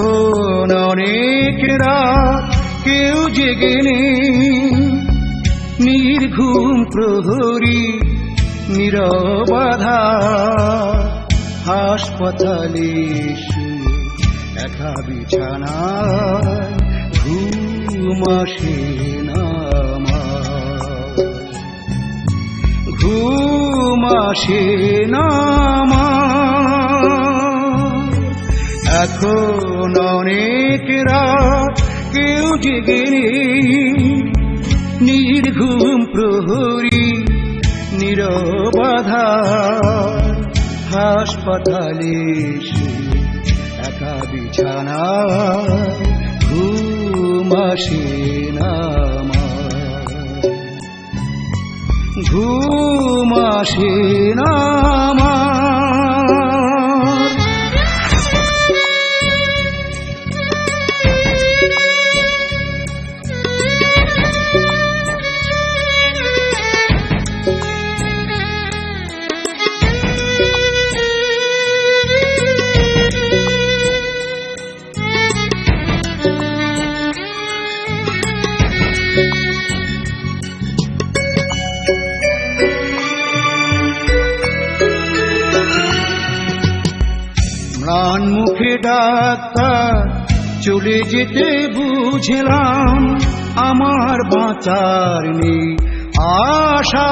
এখন অনেক রাত, কেউ জেগে নির্ঘুম প্রহরী নিরবাধা হাসপাতালে একা বিছানায় ঘুম আসে না। ঘুম আসে না। এখন অনেক কেউ জেগে নির্ঘুম প্রহরী নিরবাধা হাসপাতালে শুয়ে একা বিছানা ঘুম আসে না। ঘুম না ম্লান মুখে ডাক্তার, চলে যেতে বুঝলাম আমার বাঁচার নেই আশা।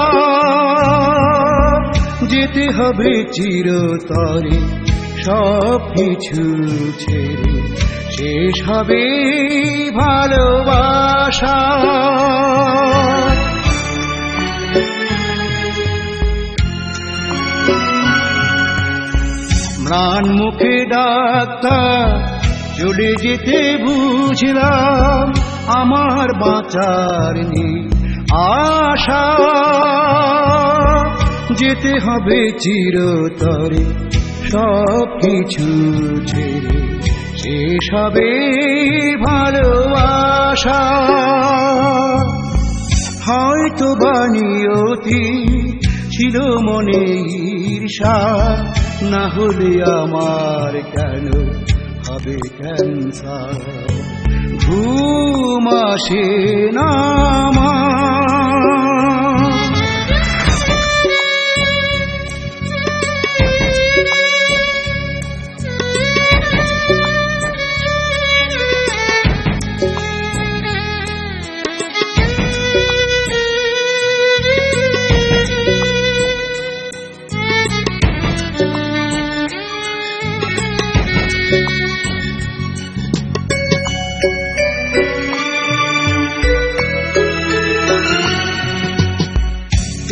যেতে হবে চিরতরে সব কিছু ছেড়ে। শেষ হবে ভালোবাসা। ম্লান মুখে ডাক্তার চলে যেতে বুঝলাম আমার বাঁচার নেই আশা। যেতে হবে চিরতরে সব কিছু ছেড়ে শেষ হবে ভালোবাসা হয়তো বানিয়তি ছিল মনে ঈর্ষা না হলে আমার কেন হবে ক্যান্সার ঘুম আসে না আমার।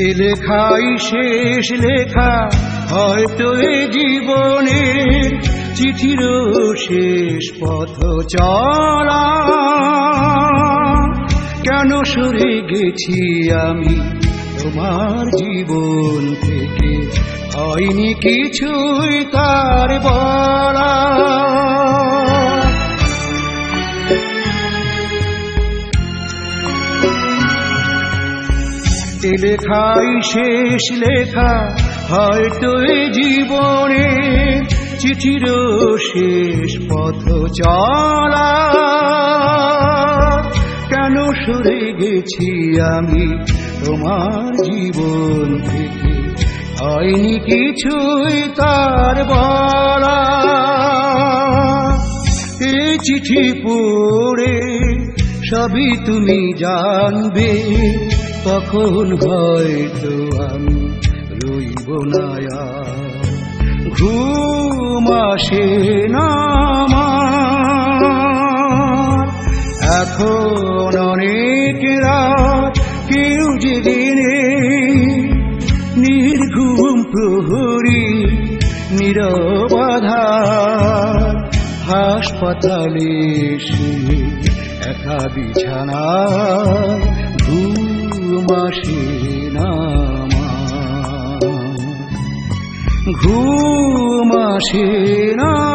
এ লেখাই শেষ লেখা, হয়তো এ জীবনের চিঠির শেষ পথ চলা। কেন সরে গেছি আমি তোমার জীবন থেকে? হয়নি কিছুই তার বলা। লেখাই শেষ লেখা, হয়তো জীবনে চিঠির শেষ পথ চলা। কেন সরে গেছি আমি তোমার জীবন থেকে? হয়নি কিছুই তার বলা। এই চিঠি পড়ে সবই তুমি জানবে। তখন হয়তো আমি রইব না। ঘুম আসে না এখন অনেক রাত, কেউ যেদিনে নির্ঘুম প্রহরী নিরবাধার হাসপাতালে শুয়ে একা বিছানা ঘুম আসে নামা ঘুমাসে না